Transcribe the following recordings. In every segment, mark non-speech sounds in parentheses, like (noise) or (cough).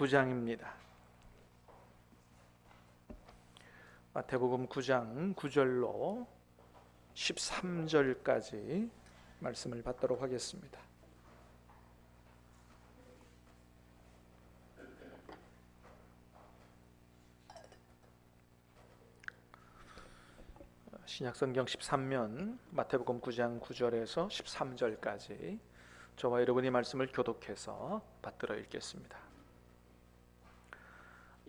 9장입니다. 마태복음 9장 9절로 13절까지 말씀을 받도록 하겠습니다. 신약성경 13면 마태복음 9장 9절에서 13절까지 저와 여러분이 말씀을 교독해서 받들어 읽겠습니다.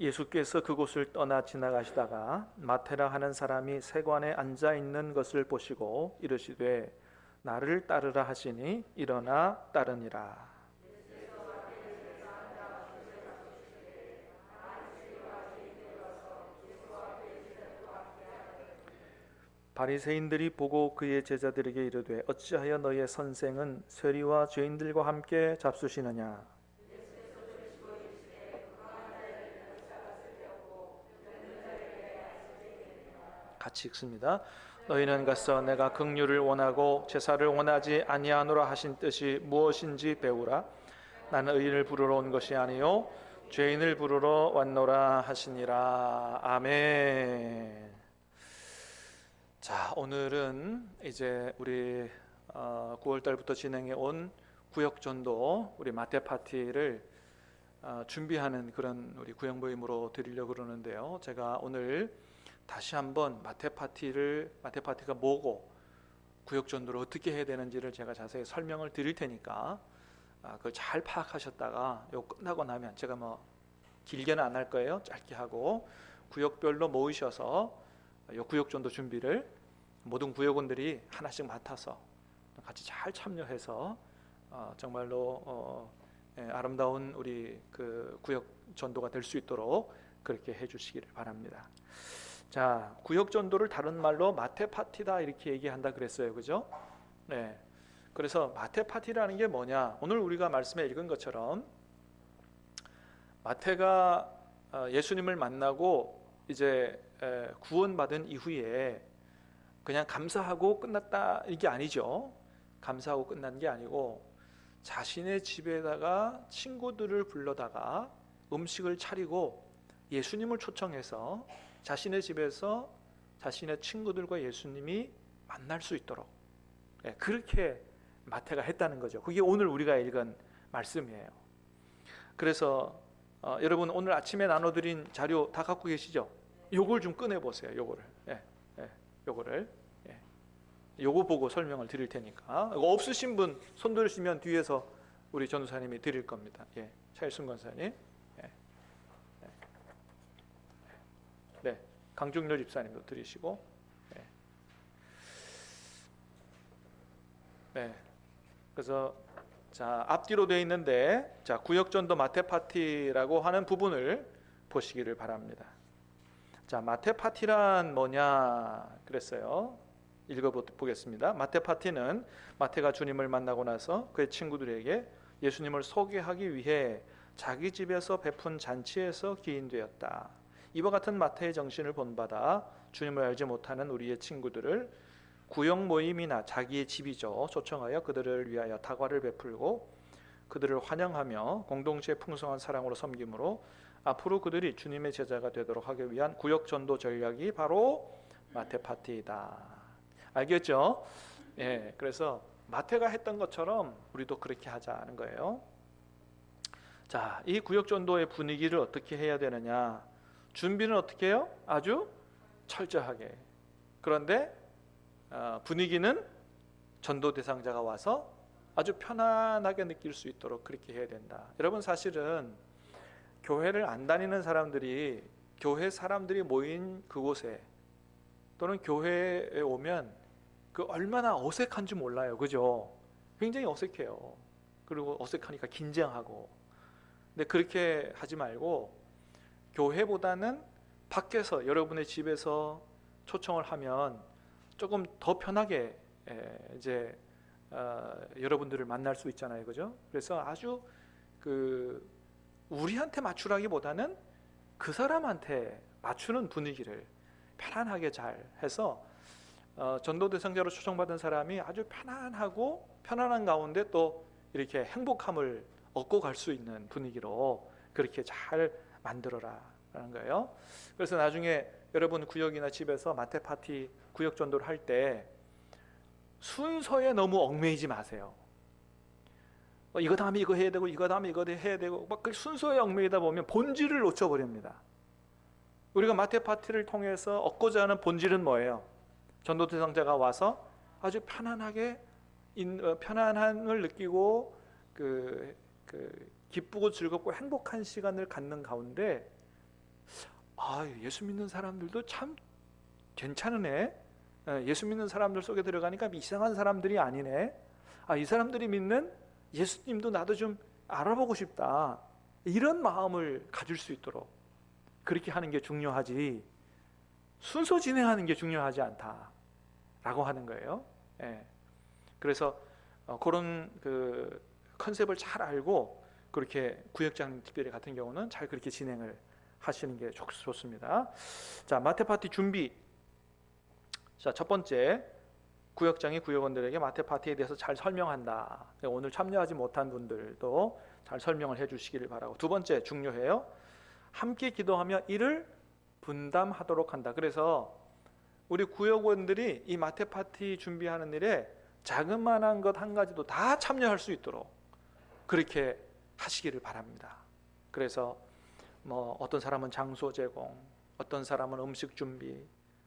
예수께서 그곳을 떠나 지나가시다가 마테라 하는 사람이 세관에 앉아 있는 것을 보시고 이르시되 나를 따르라 하시니 일어나 따르니라. 바리새인들이 보고 그의 제자들에게 이르되 어찌하여 너의 선생은 세리와 죄인들과 함께 잡수시느냐 같이 읽습니다. 너희는 가서 내가 긍휼을 원하고 제사를 원하지 아니하노라 하신 뜻이 무엇인지 배우라. 나는 의인을 부르러 온 것이 아니요 죄인을 부르러 왔노라 하시니라. 아멘. 자, 오늘은 이제 우리 9월 달부터 진행해 온 구역 전도 우리 마태 파티를 어, 준비하는 그런 우리 구역 모임으로 드리려고 그러는데요. 제가 오늘 다시 한번 마태 파티를 마태 파티가 뭐고 구역 전도를 어떻게 해야 되는지를 제가 자세히 설명을 드릴 테니까 아, 그걸 잘 파악하셨다가 요 끝나고 나면 제가 뭐 길게는 안 할 거예요. 짧게 하고 구역별로 모이셔서 요 구역 전도 준비를 모든 구역원들이 하나씩 맡아서 같이 잘 참여해서 어, 정말로 어, 예, 아름다운 우리 그 구역 전도가 될 수 있도록 그렇게 해주시기를 바랍니다. 자, 구역 전도를 다른 말로 마태 파티다 이렇게 얘기한다 그랬어요, 그죠? 네. 그래서 마태 파티라는 게 뭐냐? 오늘 우리가 말씀에 읽은 것처럼 마태가 어, 예수님을 만나고 이제 구원받은 이후에 그냥 감사하고 끝났다 이게 아니죠. 감사하고 끝난 게 아니고 자신의 집에다가 친구들을 불러다가 음식을 차리고 예수님을 초청해서 자신의 집에서 자신의 친구들과 예수님이 만날 수 있도록 예, 그렇게 마태가 했다는 거죠. 그게 오늘 우리가 읽은 말씀이에요. 그래서 어, 여러분 오늘 아침에 나눠드린 자료 다 갖고 계시죠? 요걸 좀 꺼내 보세요. 요거를, 예, 예, 요거를, 예. 요거 보고 설명을 드릴 테니까 없으신 분 손 들으시면 뒤에서 우리 전도사님이 드릴 겁니다. 예, 차일순 권사님. 네, 강중렬 집사님도 들으시고, 네. 네. 그래서 자 앞뒤로 되어 있는데 자 구역전도 마태 파티라고 하는 부분을 보시기를 바랍니다. 자 마태 파티란 뭐냐 그랬어요. 읽어보겠습니다. 마태 파티는 마태가 주님을 만나고 나서 그의 친구들에게 예수님을 소개하기 위해 자기 집에서 베푼 잔치에서 기인되었다. 이와 같은 마태의 정신을 본받아 주님을 알지 못하는 우리의 친구들을 구역 모임이나 자기의 집이죠 초청하여 그들을 위하여 다과를 베풀고 그들을 환영하며 공동체의 풍성한 사랑으로 섬김으로 앞으로 그들이 주님의 제자가 되도록 하기 위한 구역 전도 전략이 바로 마태 파티이다. 알겠죠? 예, 그래서 마태가 했던 것처럼 우리도 그렇게 하자는 거예요. 자, 이 구역 전도의 분위기를 어떻게 해야 되느냐? 준비는 어떻게 해요? 아주 철저하게. 그런데 어, 분위기는 전도 대상자가 와서 아주 편안하게 느낄 수 있도록 그렇게 해야 된다. 여러분 사실은 교회를 안 다니는 사람들이 교회 사람들이 모인 그곳에 또는 교회에 오면 그 얼마나 어색한지 몰라요. 그죠? 굉장히 어색해요. 그리고 어색하니까 긴장하고. 근데 그렇게 하지 말고 교회보다는 밖에서 여러분의 집에서 초청을 하면 조금 더 편하게 이제 어, 여러분들을 만날 수 있잖아요, 그죠? 그래서 아주 그 우리한테 맞추라기보다는 그 사람한테 맞추는 분위기를 편안하게 잘 해서 어, 전도 대상자로 초청받은 사람이 아주 편안하고 편안한 가운데 또 이렇게 행복함을 얻고 갈 수 있는 분위기로 그렇게 잘 만들어라 라는 거예요. 그래서 나중에 여러분 구역이나 집에서 마태 파티 구역 전도를 할 때 순서에 너무 얽매이지 마세요. 어, 이거 다음에 이거 해야 되고 이거 다음에 이거 해야 되고 막 그 순서에 얽매이다 보면 본질을 놓쳐버립니다. 우리가 마태 파티를 통해서 얻고자 하는 본질은 뭐예요? 전도 대상자가 와서 아주 편안하게 인, 어, 편안함을 느끼고 그, 그 기쁘고 즐겁고 행복한 시간을 갖는 가운데 아 예수 믿는 사람들도 참 괜찮으네. 예, 예수 믿는 사람들 속에 들어가니까 이상한 사람들이 아니네. 아 이 사람들이 믿는 예수님도 나도 좀 알아보고 싶다. 이런 마음을 가질 수 있도록 그렇게 하는 게 중요하지. 순서 진행하는 게 중요하지 않다라고 하는 거예요. 예. 그래서 어, 그런 그 컨셉을 잘 알고 그렇게 구역장 특별히 같은 경우는 잘 그렇게 진행을 하시는 게 좋, 좋습니다. 자 마태 파티 준비. 자 첫 번째 구역장이 구역원들에게 마태 파티에 대해서 잘 설명한다. 오늘 참여하지 못한 분들도 잘 설명을 해주시기를 바라고. 두 번째 중요해요. 함께 기도하며 이를 분담하도록 한다. 그래서 우리 구역원들이 이 마태 파티 준비하는 일에 자그마한 것 한 가지도 다 참여할 수 있도록 그렇게 하시기를 바랍니다. 그래서 뭐 어떤 사람은 장소 제공, 어떤 사람은 음식 준비,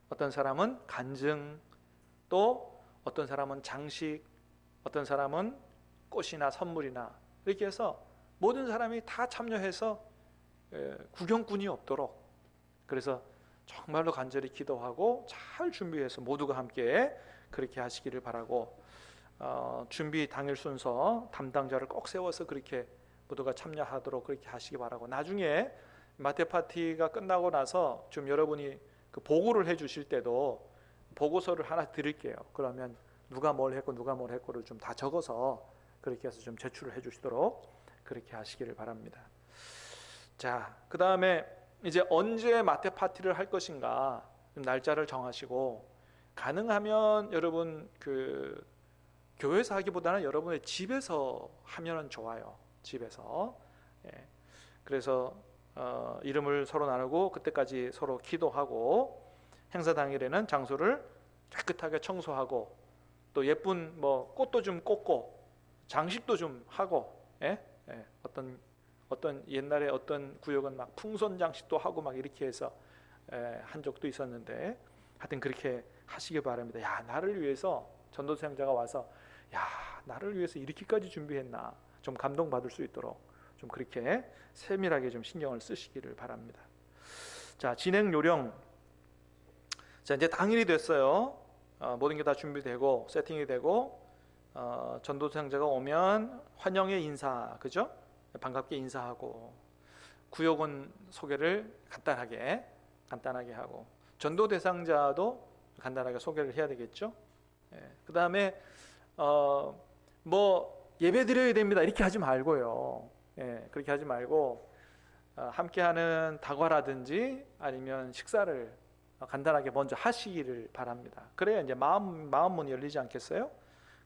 어떤 사람은 간증, 또 어떤 사람은 장식, 어떤 사람은 꽃이나 선물이나 이렇게 해서 모든 사람이 다 참여해서 에, 구경꾼이 없도록 그래서 정말로 간절히 기도하고 잘 준비해서 모두가 함께 그렇게 하시기를 바라고 어, 준비 당일 순서 담당자를 꼭 세워서 그렇게 모두가 참여하도록 그렇게 하시기 바라고 나중에 마태 파티가 끝나고 나서 좀 여러분이 그 보고를 해 주실 때도 보고서를 하나 드릴게요. 그러면 누가 뭘 했고 누가 뭘 했고를 좀 다 적어서 그렇게 해서 좀 제출을 해 주시도록 그렇게 하시기를 바랍니다. 자, 그 다음에 이제 언제 마태 파티를 할 것인가 날짜를 정하시고 가능하면 여러분 그 교회에서 하기보다는 여러분의 집에서 하면은 좋아요. 집에서. 예. 그래서 어, 이름을 서로 나누고 그때까지 서로 기도하고 행사 당일에는 장소를 깨끗하게 청소하고 또 예쁜 뭐 꽃도 좀 꽂고 장식도 좀 하고 예? 예. 어떤 어떤 옛날에 어떤 구역은 막 풍선 장식도 하고 막 이렇게 해서 예, 한 적도 있었는데 하여튼 그렇게 하시기 바랍니다. 야 나를 위해서 전도사자가 와서 야 나를 위해서 이렇게까지 준비했나 좀 감동 받을 수 있도록 좀 그렇게 세밀하게 좀 신경을 쓰시기를 바랍니다. 자 진행 요령 자 이제 당일이 됐어요. 어, 모든 게 다 준비되고 세팅이 되고 어, 전도사자가 오면 환영의 인사 그죠? 반갑게 인사하고 구역원 소개를 간단하게 간단하게 하고 전도 대상자도 간단하게 소개를 해야 되겠죠. 예, 그 다음에 어, 뭐 예배 드려야 됩니다 이렇게 하지 말고요. 예, 그렇게 하지 말고 어, 함께하는 다과라든지 아니면 식사를 간단하게 먼저 하시기를 바랍니다. 그래야 이제 마음 마음 문이 열리지 않겠어요?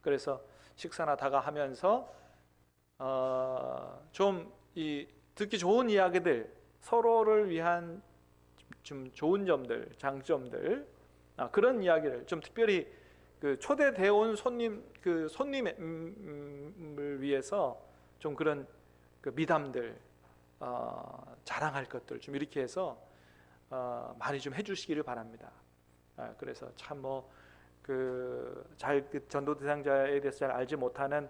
그래서 식사나 다가하면서 어, 좀이 듣기 좋은 이야기들 서로를 위한 좀 좋은 점들, 장점들 아, 그런 이야기를 좀 특별히 그 초대되어 온 손님 그 손님을 위해서 좀 그런 그 미담들 어, 자랑할 것들 좀 이렇게 해서 어, 많이 좀 해주시기를 바랍니다. 아, 그래서 참 뭐 그잘 그 전도 대상자에 대해서 잘 알지 못하는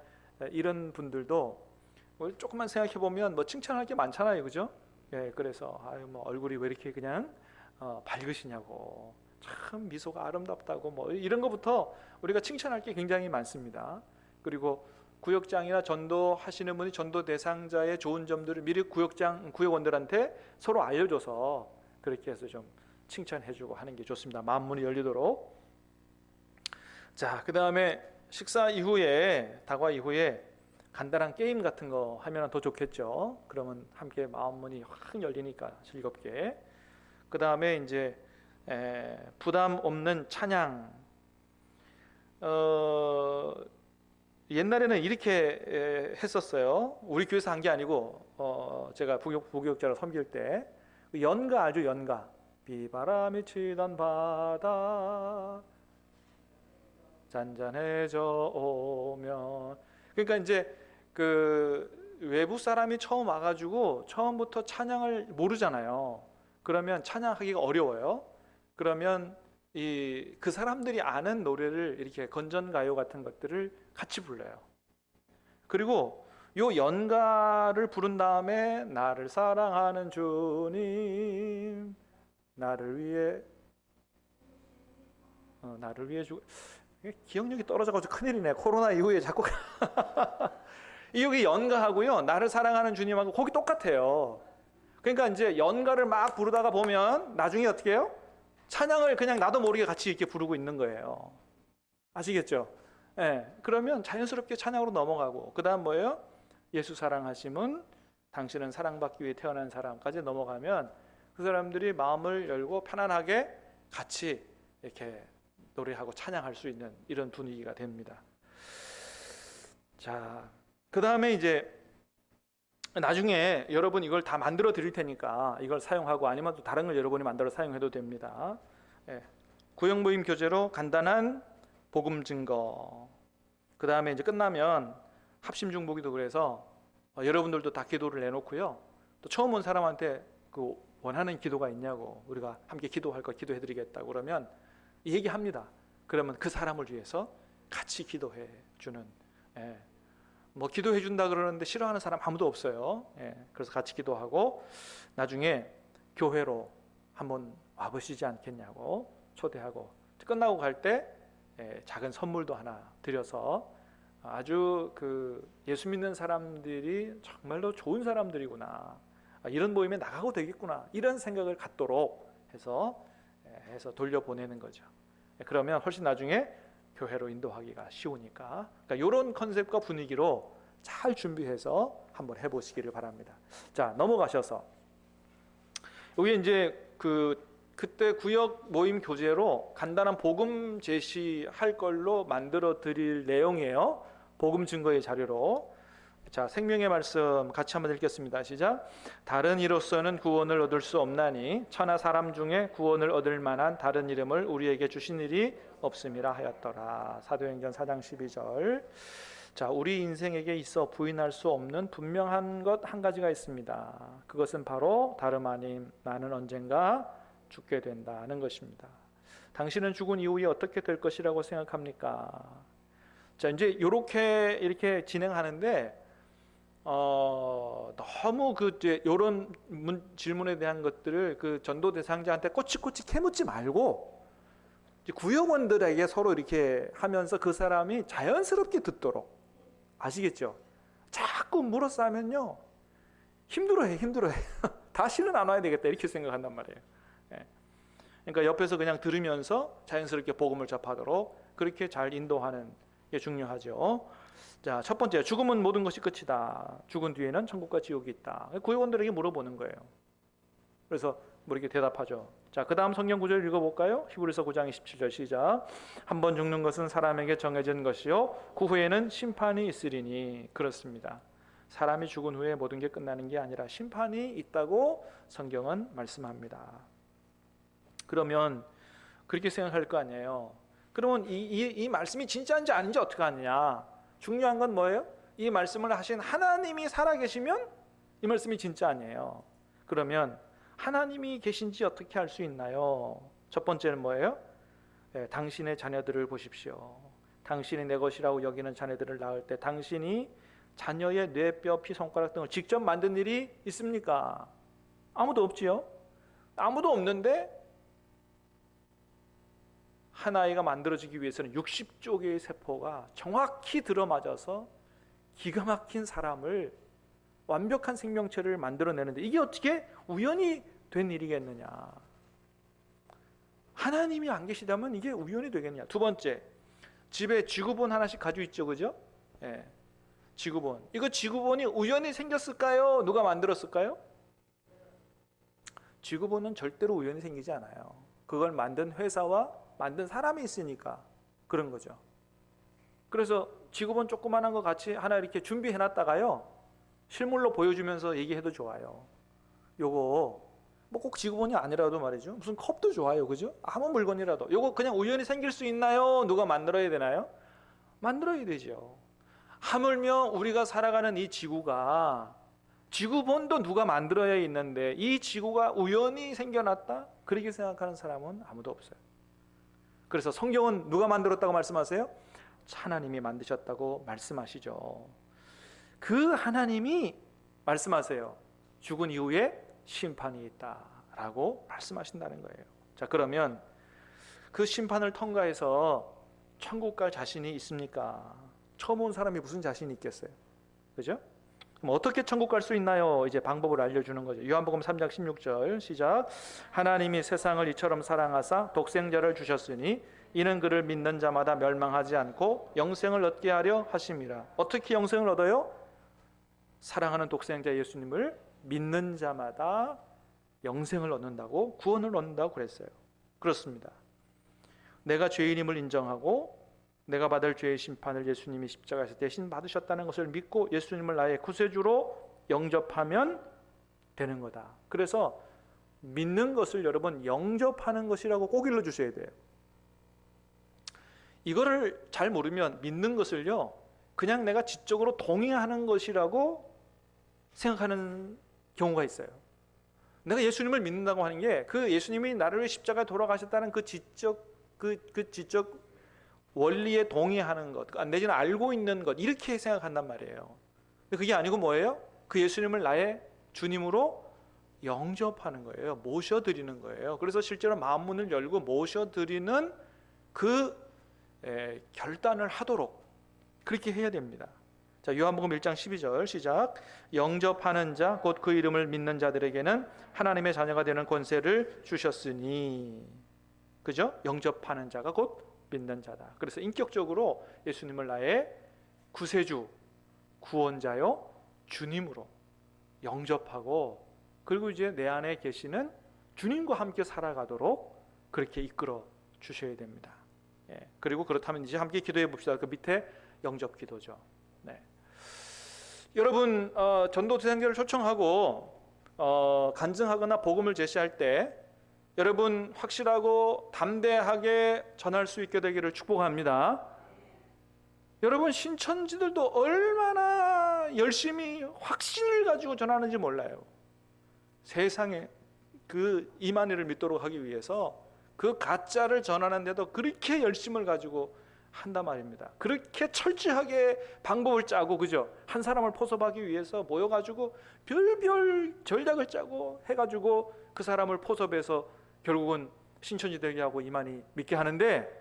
이런 분들도 뭐 조금만 생각해 보면 뭐 칭찬할 게 많잖아요, 그죠? 예, 그래서 아유 뭐 얼굴이 왜 이렇게 그냥 어, 밝으시냐고 참 미소가 아름답다고 뭐 이런 것부터 우리가 칭찬할 게 굉장히 많습니다. 그리고 구역장이나 전도 하시는 분이 전도 대상자의 좋은 점들을 미리 구역장 구역원들한테 서로 알려줘서 그렇게 해서 좀 칭찬해주고 하는 게 좋습니다. 마음 문이 열리도록. 자, 그 다음에 식사 이후에 다과 이후에 간단한 게임 같은 거 하면 더 좋겠죠. 그러면 함께 마음 문이 확 열리니까 즐겁게. 그 다음에 이제 에, 부담 없는 찬양. 어, 옛날에는 이렇게 에, 했었어요. 우리 교회에서 한 게 아니고 어, 제가 부교, 부교육자로 섬길 때그 연가 아주 연가 비바람이 치던 바다 잔잔해져 오면 그러니까 이제 그 외부 사람이 처음 와가지고 처음부터 찬양을 모르잖아요. 그러면 찬양하기가 어려워요. 그러면 이 그 사람들이 아는 노래를 이렇게 건전 가요 같은 것들을 같이 불러요. 그리고 요 연가를 부른 다음에 나를 사랑하는 주님 나를 위해 어, 나를 위해 주 이게 기억력이 떨어져가지고 큰일이네. 코로나 이후에 자꾸. (laughs) 이 여기 연가하고요 나를 사랑하는 주님하고 거기 똑같아요. 그러니까 이제 연가를 막 부르다가 보면 나중에 어떻게 해요 찬양을 그냥 나도 모르게 같이 이렇게 부르고 있는 거예요. 아시겠죠? 예. 그러면 자연스럽게 찬양으로 넘어가고 그 다음 뭐예요? 예수 사랑하심은 당신은 사랑받기 위해 태어난 사람까지 넘어가면 그 사람들이 마음을 열고 편안하게 같이 이렇게 노래하고 찬양할 수 있는 이런 분위기가 됩니다. 자, 그 다음에 이제 나중에 여러분 이걸 다 만들어 드릴 테니까 이걸 사용하고 아니면 또 다른 걸 여러분이 만들어 사용해도 됩니다. 예. 구역 모임 교재로 간단한 복음 증거. 그 다음에 이제 끝나면 합심 중보기도 그래서 어, 여러분들도 다 기도를 내놓고요. 또 처음 온 사람한테 그 원하는 기도가 있냐고 우리가 함께 기도할 거 기도해드리겠다고 그러면 얘기합니다. 그러면 그 사람을 위해서 같이 기도해 주는. 예. 뭐 기도해 준다 그러는데 싫어하는 사람 아무도 없어요. 예. 그래서 같이 기도하고 나중에 교회로 한번 와보시지 않겠냐고 초대하고 끝나고 갈때 예, 작은 선물도 하나 드려서 아주 그 예수 믿는 사람들이 정말로 좋은 사람들이구나 아, 이런 모임에 나가고 되겠구나 이런 생각을 갖도록 해서 예, 해서 돌려보내는 거죠. 예, 그러면 훨씬 나중에 교회로 인도하기가 쉬우니까 그러니까 이런 컨셉과 분위기로 잘 준비해서 한번 해보시기를 바랍니다. 자 넘어가셔서 여기 이제 그 그때 구역 모임 교재로 간단한 복음 제시할 걸로 만들어 드릴 내용이에요. 복음 증거의 자료로. 자, 생명의 말씀 같이 한번 읽겠습니다. 시작. 다른 이로서는 구원을 얻을 수 없나니 천하 사람 중에 구원을 얻을 만한 다른 이름을 우리에게 주신 일이 없음이라 하였더라. 사도행전 4장 12절. 자, 우리 인생에게 있어 부인할 수 없는 분명한 것 한 가지가 있습니다. 그것은 바로 다름 아님 나는 언젠가 죽게 된다는 것입니다. 당신은 죽은 이후에 어떻게 될 것이라고 생각합니까? 자, 이제 이렇게 이렇게 진행하는데 어, 너무 그 이제 이런 문, 질문에 대한 것들을 그 전도 대상자한테 꼬치꼬치 캐묻지 말고 구역원들에게 서로 이렇게 하면서 그 사람이 자연스럽게 듣도록 아시겠죠? 자꾸 물어싸면요 힘들어해 힘들어해 (laughs) 다시는 안 와야 되겠다 이렇게 생각한단 말이에요. 예. 그러니까 옆에서 그냥 들으면서 자연스럽게 복음을 접하도록 그렇게 잘 인도하는 게 중요하죠. 자, 첫 번째, 죽음은 모든 것이 끝이다. 죽은 뒤에는 천국과 지옥이 있다. 구역원들에게 물어보는 거예요. 그래서 뭐 이렇게 대답하죠. 자, 그 다음 성경 구절 읽어볼까요? 히브리서 9장 27절 시작. 한 번 죽는 것은 사람에게 정해진 것이요. 그 후에는 심판이 있으리니 그렇습니다. 사람이 죽은 후에 모든 게 끝나는 게 아니라 심판이 있다고 성경은 말씀합니다. 그러면 그렇게 생각할 거 아니에요. 그러면 이, 이, 이 말씀이 진짜인지 아닌지 어떻게 하느냐? 중요한 건 뭐예요? 이 말씀을 하신 하나님이 살아계시면 이 말씀이 진짜 아니에요. 그러면 하나님이 계신지 어떻게 알 수 있나요? 첫 번째는 뭐예요? 네, 당신의 자녀들을 보십시오. 당신이 내 것이라고 여기는 자녀들을 낳을 때 당신이 자녀의 뇌 뼈, 피, 손가락 등을 직접 만든 일이 있습니까? 아무도 없지요. 아무도 없는데 한 아이가 만들어지기 위해서는 60조 개의 세포가 정확히 들어맞아서 기가 막힌 사람을 완벽한 생명체를 만들어내는데 이게 어떻게 우연히 된 일이겠느냐? 하나님이 안 계시다면 이게 우연이 되겠냐? 두 번째, 집에 지구본 하나씩 가지고 있죠, 그죠? 예, 지구본. 이거 지구본이 우연히 생겼을까요? 누가 만들었을까요? 지구본은 절대로 우연히 생기지 않아요. 그걸 만든 회사와 만든 사람이 있으니까 그런 거죠. 그래서 지구본 조그만한 거 같이 하나 이렇게 준비해 놨다가요. 실물로 보여주면서 얘기해도 좋아요. 요거 뭐꼭 지구본이 아니라도 말이죠. 무슨 컵도 좋아요. 그죠? 아무 물건이라도. 요거 그냥 우연히 생길 수 있나요? 누가 만들어야 되나요? 만들어야 되죠. 하물며 우리가 살아가는 이 지구가 지구본도 누가 만들어야 있는데 이 지구가 우연히 생겨났다? 그렇게 생각하는 사람은 아무도 없어요. 그래서 성경은 누가 만들었다고 말씀하세요? 하나님이 만드셨다고 말씀하시죠. 그 하나님이 말씀하세요. 죽은 이후에 심판이 있다라고 말씀하신다는 거예요. 자, 그러면 그 심판을 통과해서 천국 갈 자신이 있습니까? 처음 온 사람이 무슨 자신이 있겠어요? 그죠? 그럼 어떻게 천국 갈 수 있나요? 이제 방법을 알려주는 거죠. 요한복음 3장 16절 시작. 하나님이 세상을 이처럼 사랑하사 독생자를 주셨으니 이는 그를 믿는 자마다 멸망하지 않고 영생을 얻게 하려 하심이라. 어떻게 영생을 얻어요? 사랑하는 독생자 예수님을 믿는 자마다 영생을 얻는다고 구원을 얻는다고 그랬어요. 그렇습니다. 내가 죄인임을 인정하고 내가 받을 죄의 심판을 예수님이 십자가에서 대신 받으셨다는 것을 믿고 예수님을 나의 구세주로 영접하면 되는 거다. 그래서 믿는 것을 여러분 영접하는 것이라고 꼭 일러 주셔야 돼요. 이거를 잘 모르면 믿는 것을요. 그냥 내가 지적으로 동의하는 것이라고 생각하는 경우가 있어요. 내가 예수님을 믿는다고 하는 게 그 예수님이 나를 십자가에 돌아가셨다는 그 지적 그, 그 지적 원리에 동의하는 것, 아, 내지는 알고 있는 것 이렇게 생각한단 말이에요. 그게 아니고 뭐예요? 그 예수님을 나의 주님으로 영접하는 거예요. 모셔드리는 거예요. 그래서 실제로 마음 문을 열고 모셔드리는 그 에, 결단을 하도록 그렇게 해야 됩니다. 자, 요한복음 1장 12절 시작. 영접하는 자 곧 그 이름을 믿는 자들에게는 하나님의 자녀가 되는 권세를 주셨으니. 그죠? 영접하는 자가 곧 믿는 자다. 그래서 인격적으로 예수님을 나의 구세주, 구원자요, 주님으로 영접하고 그리고 이제 내 안에 계시는 주님과 함께 살아가도록 그렇게 이끌어 주셔야 됩니다. 예. 그리고 그렇다면 이제 함께 기도해 봅시다. 그 밑에 영접 기도죠. 네. 여러분 어, 전도대상자를 초청하고 어, 간증하거나 복음을 제시할 때 여러분 확실하고 담대하게 전할 수 있게 되기를 축복합니다. 여러분 신천지들도 얼마나 열심히 확신을 가지고 전하는지 몰라요. 세상에 그 이만희를 믿도록 하기 위해서 그 가짜를 전하는데도 그렇게 열심을 가지고 한단 말입니다. 그렇게 철저하게 방법을 짜고 그죠? 한 사람을 포섭하기 위해서 모여 가지고 별별 전략을 짜고 해 가지고 그 사람을 포섭해서 결국은 신천지 되게 하고 이만희 믿게 하는데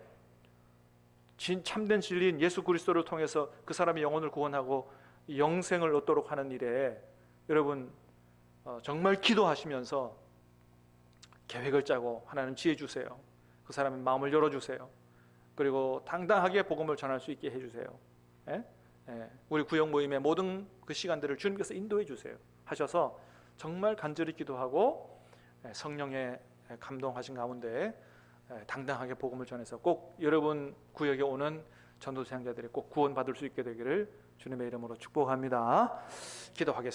진 참된 진리인 예수 그리스도를 통해서 그 사람의 영혼을 구원하고 영생을 얻도록 하는 일에 여러분 어, 정말 기도하시면서 계획을 짜고 하나님 지혜 주세요. 그 사람의 마음을 열어 주세요. 그리고 당당하게 복음을 전할 수 있게 해 주세요. 예? 예. 우리 구역 모임의 모든 그 시간들을 주님께서 인도해 주세요. 하셔서 정말 간절히 기도하고 예, 성령의 감동하신 가운데 예, 당당하게 복음을 전해서 꼭 여러분 구역에 오는 전도사역자들이 꼭 구원받을 수 있게 되기를 주님의 이름으로 축복합니다. 기도하겠습니다.